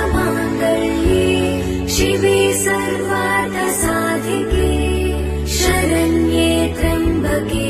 सर्वमङ्गलमाङ्गल्ये शिवे सर्वार्थसाधिके। शरण्ये त्र्यम्बके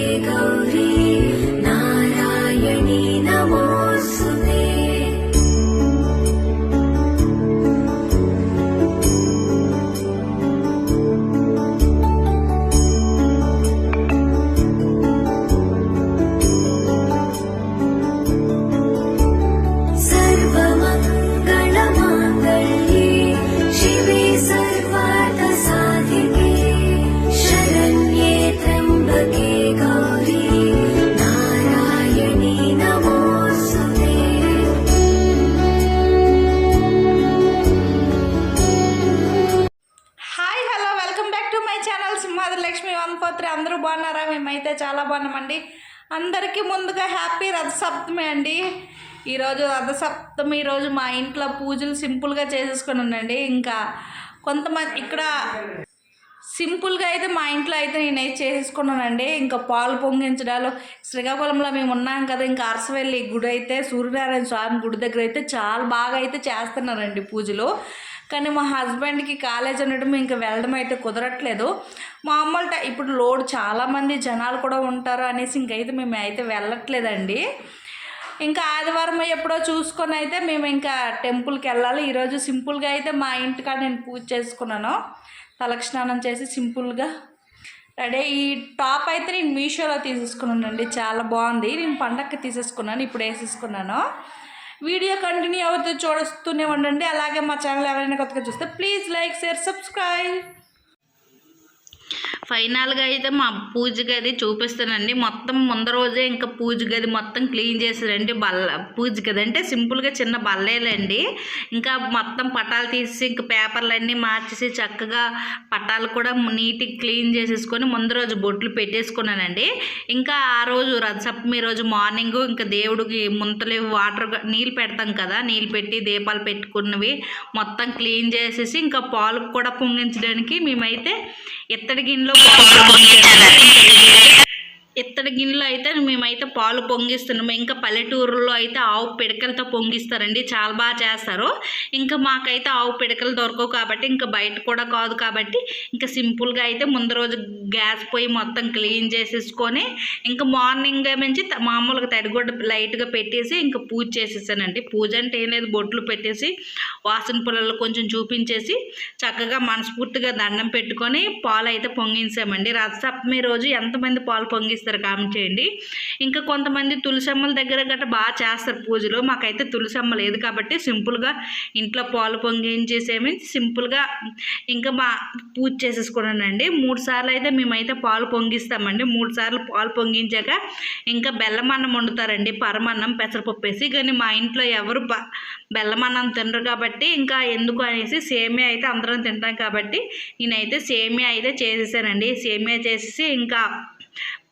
అయితే చాలా బాగున్నామండి. అందరికీ ముందుగా హ్యాపీ రథసప్తమి అండి. ఈరోజు రథసప్తమి రోజు మా ఇంట్లో పూజలు సింపుల్గా చేసేసుకుని ఉండండి. ఇంకా కొంతమంది ఇక్కడ సింపుల్గా అయితే మా ఇంట్లో అయితే నేనైతే చేసేసుకున్నానండి ఇంకా పాలు పొంగించడాలు శ్రీకాకుళంలో మేము ఉన్నాం కదా ఇంకా అరసవెల్లి గుడి అయితే సూర్యనారాయణ స్వామి గుడి దగ్గర అయితే చాలా బాగా అయితే చేస్తున్నారండి పూజలు. కానీ మా హస్బెండ్కి కాలేజ్ ఉండటం ఇంకా వెళ్ళడం అయితే కుదరట్లేదు. మామూలు ఇప్పుడు లోడ్ చాలామంది జనాలు కూడా ఉంటారు అనేసి ఇంకైతే మేము అయితే వెళ్ళట్లేదండి. ఇంకా ఆదివారం ఎప్పుడో చూసుకొని అయితే మేము ఇంకా టెంపుల్కి వెళ్ళాలి. ఈరోజు సింపుల్గా అయితే మా ఇంటికాడ నేను పూజ చేసుకున్నాను. తలకి స్నానం చేసి సింపుల్గా రెడీ ఈ టాప్ అయితే నేను మీషోలో తీసేసుకున్నానండి. చాలా బాగుంది. నేను పండక్కి తీసేసుకున్నాను. ఇప్పుడు వేసేసుకున్నాను. వీడియో కంటిన్యూ అవుతూ చూడస్తూనే ఉండండి. అలాగే మా ఛానల్ ఎవరైనా కొత్తగా చూస్తే ప్లీజ్ లైక్ షేర్ సబ్స్క్రైబ్. ఫైనల్గా అయితే మా పూజ గది చూపిస్తానండి. మొత్తం ముందు రోజే ఇంకా పూజ గది మొత్తం క్లీన్ చేశారండి బల్ల పూజ గది అంటే సింపుల్గా చిన్న బల్లేలండి. ఇంకా మొత్తం పటాలు తీసి ఇంకా పేపర్లన్నీ మార్చేసి చక్కగా పటాలు కూడా నీట్గా క్లీన్ చేసేసుకొని ముందు రోజు బొట్లు పెట్టేసుకున్నానండి. ఇంకా ఆ రోజు రథసప్తమి రోజు మార్నింగ్ ఇంకా దేవుడికి ముంతలు వాటర్ నీళ్ళు పెడతాం కదా నీళ్ళు పెట్టి దీపాలు పెట్టుకున్నవి మొత్తం క్లీన్ చేసేసి ఇంకా పాలు కూడా పొంగించడానికి మేమైతే ఎత్తడి గిన్నెలో పాలు గిన్నెలో అయితే మేమైతే పాలు పొంగిస్తున్నాము ఇంకా పల్లెటూరులో అయితే ఆవు పిడకలతో పొంగిస్తారండి. చాలా బాగా చేస్తారు. ఇంకా మాకైతే ఆవు పిడకలు దొరకవు కాబట్టి ఇంకా బయట కూడా కాదు కాబట్టి ఇంకా సింపుల్గా అయితే ముందు రోజు గ్యాస్ పోయి మొత్తం క్లీన్ చేసేసుకొని ఇంకా మార్నింగ్ నుంచి త- మామూలుగా తడిగొడ్డ లైట్గా పెట్టేసి ఇంకా పూజ చేసేసానండి. పూజ అంటే ఏం లేదు. బొట్లు పెట్టేసి వాసన పొలాలు కొంచెం చూపించేసి చక్కగా మనస్ఫూర్తిగా దండం పెట్టుకొని పాలు అయితే పొంగించామండి. రథసప్తమి రోజు ఎంతమంది పాలు పొంగిస్తారు కాబట్టి కామెంట్ చేయండి. ఇంకా కొంతమంది తులసమ్మల దగ్గర గట్రా బాగా చేస్తారు పూజలు. మాకైతే తులసమ్మ లేదు కాబట్టి సింపుల్గా ఇంట్లో పాలు పొంగించేసేమి సింపుల్గా ఇంకా మా పూజ చేసేసుకున్నానండి మూడు సార్లు అయితే మేమైతే పాలు పొంగిస్తామండి. మూడు సార్లు పాలు పొంగించాక ఇంకా బెల్లమన్నం వండుతారండి. పరమన్నం పెసరపప్పు వేసి. కానీ మా ఇంట్లో ఎవరు బెల్లమన్నం తినరు కాబట్టి ఇంకా ఎందుకు అనేసి సేమియా అయితే అందరం తింటాం కాబట్టి నేనైతే సేమియా అయితే చేసేసానండి. సేమియా చేసేసి ఇంకా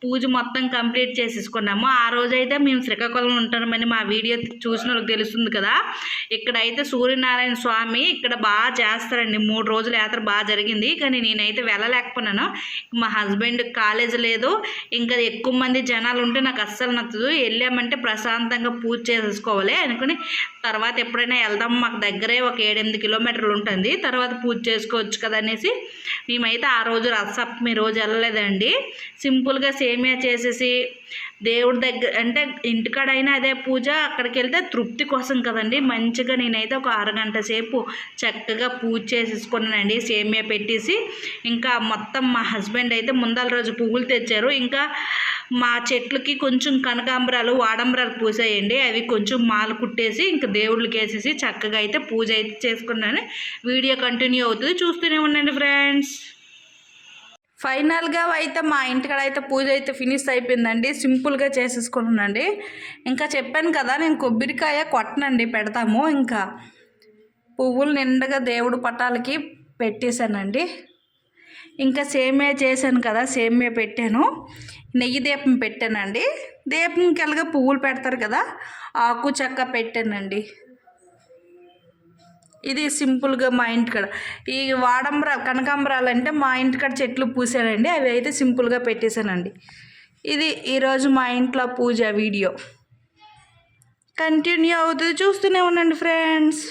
పూజ మొత్తం కంప్లీట్ చేసేసుకున్నాము. ఆ రోజైతే మేము శ్రీకాకుళం ఉంటామని మా వీడియో చూసిన వాళ్ళకి తెలుస్తుంది కదా. ఇక్కడైతే సూర్యనారాయణ స్వామి ఇక్కడ బాగా చేస్తారండి. మూడు రోజుల యాత్ర బాగా జరిగింది. కానీ నేనైతే వెళ్ళలేకపోయినాను మా హస్బెండ్ కాలేజ్ లేదు. ఇంకా ఎక్కువ మంది జనాలు ఉంటే నాకు అస్సలు నచ్చదు. వెళ్ళామంటే ప్రశాంతంగా పూజ చేసేసుకోవాలి అనుకుని తర్వాత ఎప్పుడైనా వెళ్దాం. మాకు దగ్గరే ఒక ఏడెనిమిది కిలోమీటర్లు ఉంటుంది. తర్వాత పూజ చేసుకోవచ్చు కదా అనేసి మేమైతే ఆ రోజు రథసప్తమి రోజు వెళ్ళలేదండి. సింపుల్గా సేమియా చేసేసి దేవుడి దగ్గర అంటే ఇంటికాడైనా అదే పూజ అక్కడికి వెళ్తే తృప్తి కోసం కదండి. మంచిగా నేనైతే ఒక అరగంట సేపు చక్కగా పూజ చేసేసుకున్నానండి. సేమియా పెట్టేసి ఇంకా మొత్తం మా హస్బెండ్ అయితే ముందల రోజు పువ్వులు తెచ్చారు. ఇంకా మా చెట్లకి కొంచెం కనకాంబరాలు వాడంబరాలు పూసాయండి. అవి కొంచెం మాలు కుట్టేసి ఇంకా దేవుళ్ళకి వేసేసి చక్కగా అయితే పూజ అయితే చేసుకున్నాను. వీడియో కంటిన్యూ అవుతుంది. చూస్తూనే ఉండండి ఫ్రెండ్స్. ఫైనల్గా అయితే మా ఇంటికాడ అయితే పూజ అయితే ఫినిష్ అయిపోయిందండి. సింపుల్గా చేసేసుకున్నానండి. ఇంకా చెప్పాను కదా నేను కొబ్బరికాయ కొట్టనండి పెడతాము. ఇంకా పువ్వులు నిండుగా దేవుడు పటాలకి పెట్టేశానండి. ఇంకా సేమియా చేశాను కదా సేమియా పెట్టాను. నెయ్యి దీపం పెట్టానండి. దీపంకి ఎలాగ పువ్వులు పెడతారు కదా ఆకు చెక్క పెట్టానండి. ఇది సింపుల్గా మా ఇంటికాడ ఈ వాడంబర కనకాంబరాలు అంటే మా ఇంటికాడ చెట్లు పూసానండి అవి అయితే సింపుల్గా పెట్టేశానండి. ఇది ఈరోజు మా ఇంట్లో పూజ వీడియో. కంటిన్యూ అవుతుంది. చూస్తూనే ఉండండి ఫ్రెండ్స్.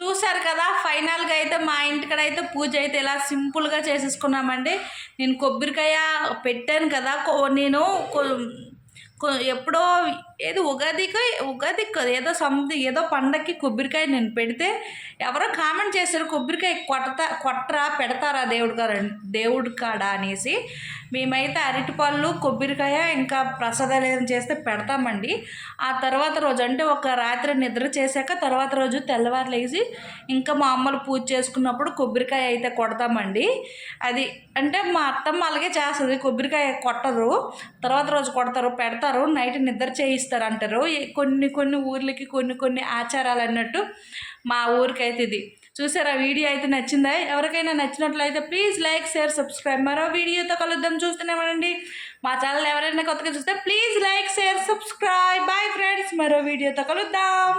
చూసారు కదా ఫైనల్గా అయితే మా ఇంటికాడ అయితే పూజ అయితే ఇలా సింపుల్గా చేసేసుకున్నామండి. నేను కొబ్బరికాయ పెట్టాను కదా నేను ఎప్పుడో ఏదో ఉగాదికి ఉగాదికి ఏదో సంథింగ్ ఏదో పండక్కి కొబ్బరికాయ నేను పెడితే ఎవరో కామెంట్ చేశారు కొబ్బరికాయ కొట్టతా కొట్టరా పెడతారా దేవుడు గారు? దేవుడి కాడ? అనేసి. మేమైతే అరటిపళ్ళు కొబ్బరికాయ ఇంకా ప్రసాదాలు ఏదైనా చేస్తే పెడతామండి. ఆ తర్వాత రోజు అంటే ఒక రాత్రి నిద్ర చేశాక తర్వాత రోజు తెల్లవారులేసి ఇంకా మా అమ్మలు పూజ చేసుకున్నప్పుడు కొబ్బరికాయ అయితే కొడతామండి. అది అంటే మా అత్తమ్మ అలాగే చేస్తుంది. కొబ్బరికాయ కొట్టరు తర్వాత రోజు కొడతారు పెడతారు. నైట్ నిద్ర చేయిస్తారు అంటారు కొన్ని కొన్ని ఊర్లకి కొన్ని కొన్ని ఆచారాలు అన్నట్టు మా ఊరికైతే ఇది. చూసారా? వీడియో అయితే నచ్చిందా? ఎవరికైనా నచ్చినట్లయితే ప్లీజ్ లైక్ షేర్ సబ్స్క్రైబ్. మరో వీడియోతో కలుద్దాం. చూస్తున్నామండి మా ఛానల్ ఎవరైనా కొత్తగా చూస్తే please like share subscribe. Bye friends. మరో వీడియోతో కలుద్దాం.